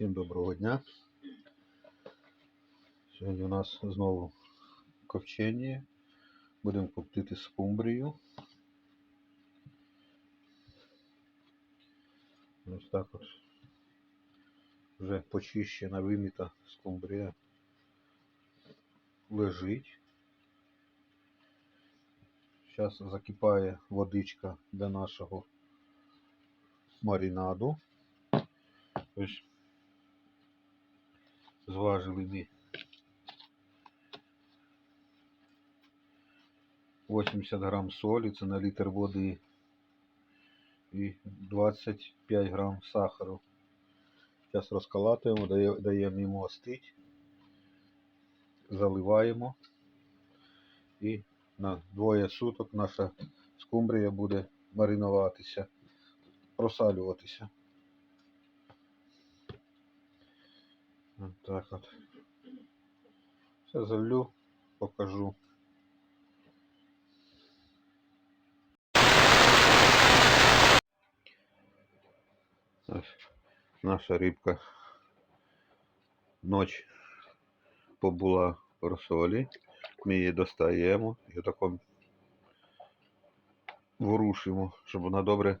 Всім доброго дня. Сьогодні у нас знову ковчення. Будемо коптити скумбрію. Ось так от. Вже почищена, виміта скумбрія лежить. Зараз закипає водичка для нашого маринаду. Ось зважили ми 80 грам солі, це на літр води і 25 грам сахару. Зараз розкалатуємо, даємо йому остить, заливаємо і на двоє суток наша скумбрія буде маринуватися, просалюватися. От так от. Все залью, покажу. Наша рибка ніч побула в розсолі. Ми її достаємо і тако ворушимо, щоб вона добре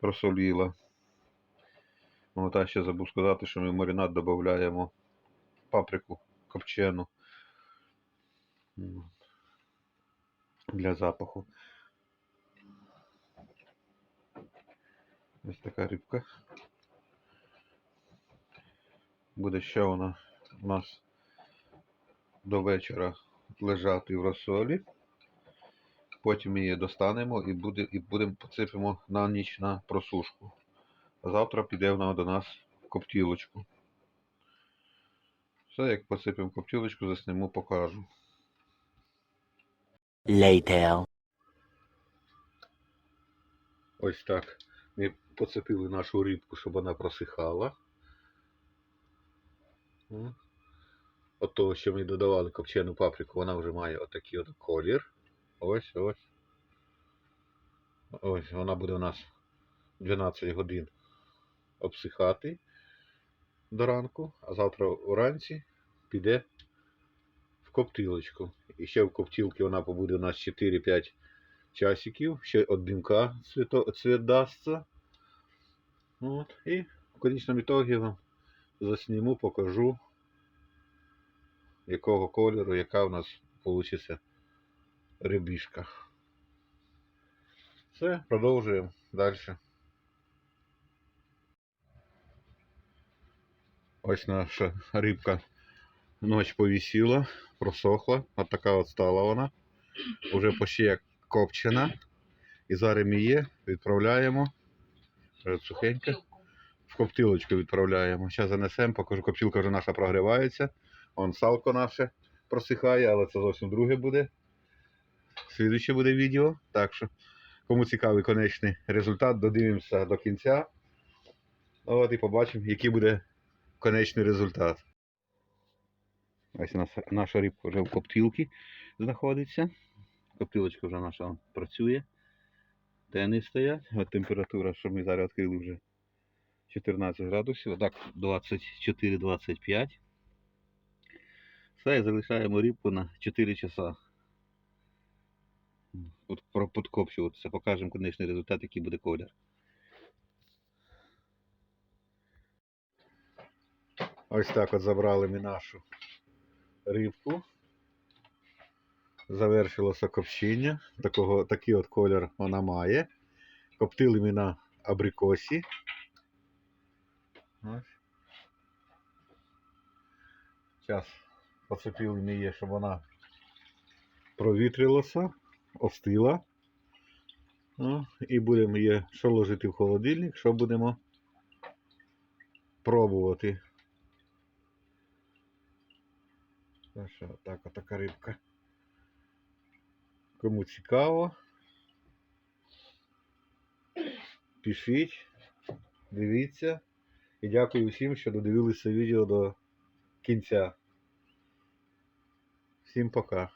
просоліла. Ну, та ще забув сказати, що ми в маринад додаємо паприку копчену для запаху. Ось така рибка. Буде ще вона у нас до вечора лежати в розсолі. Потім її достанемо і, буде, і будемо посипемо на ніч на просушку. Завтра піде вона до нас в коптілочку. Все, як посипемо коптілочку, засніму, покажу. Later. Ось так. Ми поцепили нашу рибку, щоб вона просихала. От того, що ми додавали копчену паприку, вона вже має отакий от колір. Ось, ось. Ось, вона буде у нас 12 годин обсихати до ранку, а завтра вранці піде в коптилочку. І ще в коптилці вона побуде у нас 4-5 часиків, ще від димка цвіт дасться. От, і в конечному ітогі вам засніму, покажу, якого кольору, яка у нас вийде рибішка. Все, продовжуємо далі. Ось наша рибка ніч повісила, просохла. От така от стала вона. Уже почти як копчена. І зараз ми її відправляємо. Вже сухенька. В коптилочку відправляємо. Зараз занесемо, покажу, коптилка вже наша прогрівається. Вон салко наше просихає, але це зовсім друге буде. Слідуюче буде відео. Так що, кому цікавий конечний результат, додивимося до кінця. От і побачимо, який буде конечний результат. Ось нас наша рибка вже в коптилці знаходиться. Коптилочка вже наша працює. Тени стоять. От температура, що ми зараз відкрили вже 14 градусів. Так, 24-25. Все, і залишаємо рибку на 4 часа. От подкопчуватися. Покажемо конечний результат, який буде колір. Ось так от забрали ми нашу рибку. Завершилося копчення. Такого, такий от колір вона має. Коптили ми на абрикосі. Ось. Зараз поцепили ми її, щоб вона провітрилася, остила. Ну, і будемо її що ложити в холодильник, що будемо пробувати. Так що, так, отака рибка. Кому цікаво, пишіть, дивіться. І дякую всім, що додивилися відео до кінця. Всім пока.